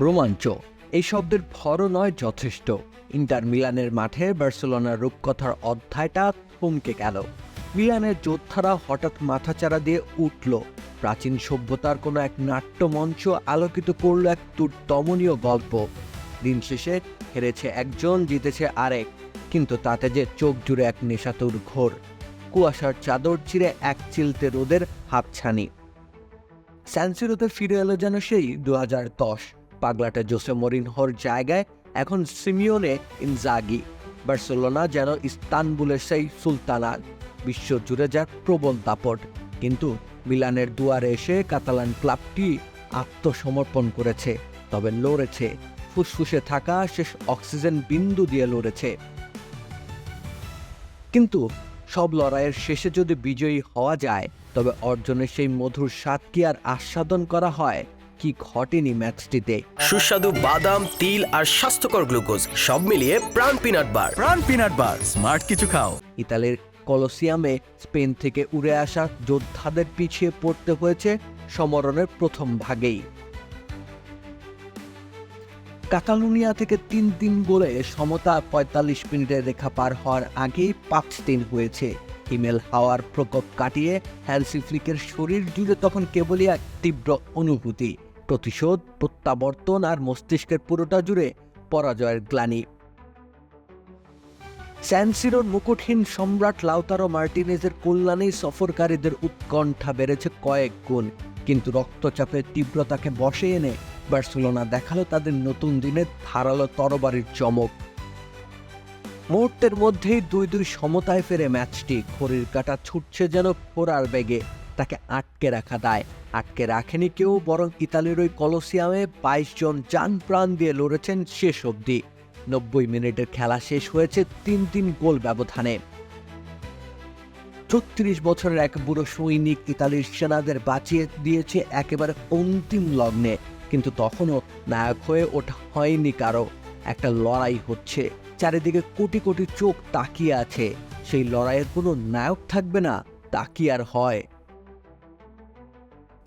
রোমাঞ্চ। এই শব্দের ভরও নয় যথেষ্ট। ইন্টার মিলানের মাঠে বার্সেলোনার রূপকথার অধ্যায়টা থমকে গেল। মিলানের যোদ্ধারা হঠাৎ মাথাচাড়া দিয়ে উঠল। প্রাচীন সভ্যতার কোনো এক নাট্যমঞ্চ আলোকিত করল এক দুর্দমনীয় গল্প। দিন শেষে হেরেছে একজন, জিতেছে আরেক। কিন্তু তাতে যে চোখ জুড়ে এক নেশাতুর ঘোর। কুয়াশার চাদর চিরে এক চিলতে রোদের হাতছানি। স্যানসিরোতে ফিরে এলো যেন সেই দু হাজার দশ। পাগলাটে জোসে মরিনহোর জায়গায়, এখন সিমিওনে ইনজাগি। বার্সেলোনা যেন ইস্তানবুলের সেই সুলতানাত বিশ্ব জুড়ে যার প্রবল দাপট। কিন্তু মিলানের দুয়ারে এসে কাতালান ক্লাবটি আত্মসমর্পণ করেছে, তবে লড়েছে। ফুসফুসে থাকা শেষ অক্সিজেন বিন্দু দিয়ে লড়েছে। কিন্তু সব লড়াইয়ের শেষে যদি বিজয়ী হওয়া যায়, তবে অর্জনের সেই মধুর স্বাদ কি আর আস্বাদন করা হয়? কি ঘটেনি ম্যাচটিতে? সুস্বাদু বাদাম তিল আর স্বাস্থ্যকর গ্লুকোজ সব মিলিয়ে প্রাণ পিনাট বার। প্রাণ পিনাট বার স্মার্ট কিছু খাও। ইতালির কলোসিয়ামে স্পেন থেকে উড়ে আসা যোদ্ধাদের পিছিয়ে পড়তে হয়েছে সমরণের প্রথম ভাগেই। কাতালুনিয়া থেকে তিন তিন গোলে সমতা পঁয়তাল্লিশ মিনিটের রেখা পার হওয়ার আগেই পাঁচ তিন হয়েছে। হিমেল হাওয়ার প্রকোপ কাটিয়ে হ্যালসি ফ্লিকের শরীর জুড়ে তখন কেবলই এক তীব্র অনুভূতি। প্রতিশোধ, প্রত্যাবর্তন আর মস্তিষ্কের পুরোটা জুড়ে পরাজয়ের গ্লানি। স্যানসিরোর মুকুটহীন সম্রাট লাউতারো মার্টিনেজের কল্যাণেই সফরকারীদের উৎকণ্ঠা বেড়েছে কয়েক গুণ, কিন্তু রক্তচাপের তীব্রতাকে বসে এনে বার্সেলোনা দেখাল তাদের নতুন দিনের ধারালো তরবারির চমক। মুহূর্তের মধ্যেই দুই দুই সমতায় ফেরে ম্যাচটি, ঘড়ির কাটা ছুটছে যেন ফোরার বেগে। তাকে আটকে রাখা দায়। আটকে রাখেনি কেউ, বরং ইতালির ওই কলোসিয়ামে বাইশ জন যান প্রাণ দিয়ে লড়েছেন শেষ অবধি। নব্বই মিনিটের খেলা শেষ হয়েছে তিন তিন গোল ব্যবধানে। ছত্রিশ বছরের এক বুড়ো সৈনিক ইতালির সেনাদের বাঁচিয়ে দিয়েছে একেবারে অন্তিম লগ্নে, কিন্তু তখনও নায়ক হয়ে ওঠা হয়নি কারও। একটা লড়াই হচ্ছে, চারিদিকে কোটি কোটি চোখ তাকিয়ে আছে। সেই লড়াইয়ের কোনো নায়ক থাকবে না, তা কি আর হয়?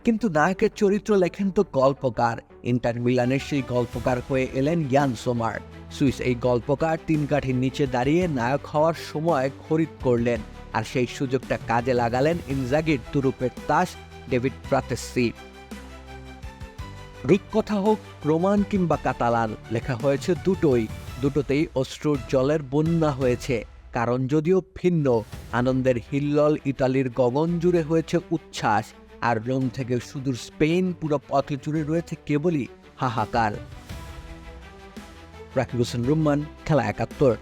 কিন্তু নায়কের চরিত্র লেখেন তো গল্পকার। ইন্টার মিলানের সেই গল্পকার হয়ে এলেন ইয়ান সোমার। সুইস এই গল্পকার তিন কাঠির নিচে দাঁড়িয়ে নায়ক হওয়ার সময় খরিদ করলেন আর সেই সুযোগটা কাজে লাগালেন ইনজাগির তুরুপের তাস ডেভিড প্রাতেসি। রূপকথা হোক, রোমান কিংবা কাতালান, লেখা হয়েছে দুটোই। দুটোতেই অশ্রুর জলের বন্যা হয়েছে। কারণ যদিও ভিন্ন, আনন্দের হিল্লল ইতালির গগন জুড়ে হয়েছে উচ্ছ্বাস। আর রোম থেকে সুদূর স্পেন পুরো পথে জুড়ে রয়েছে কেবলই হাহাকার। রাকিব হোসেন রুম্মান, খেলা একাত্তর।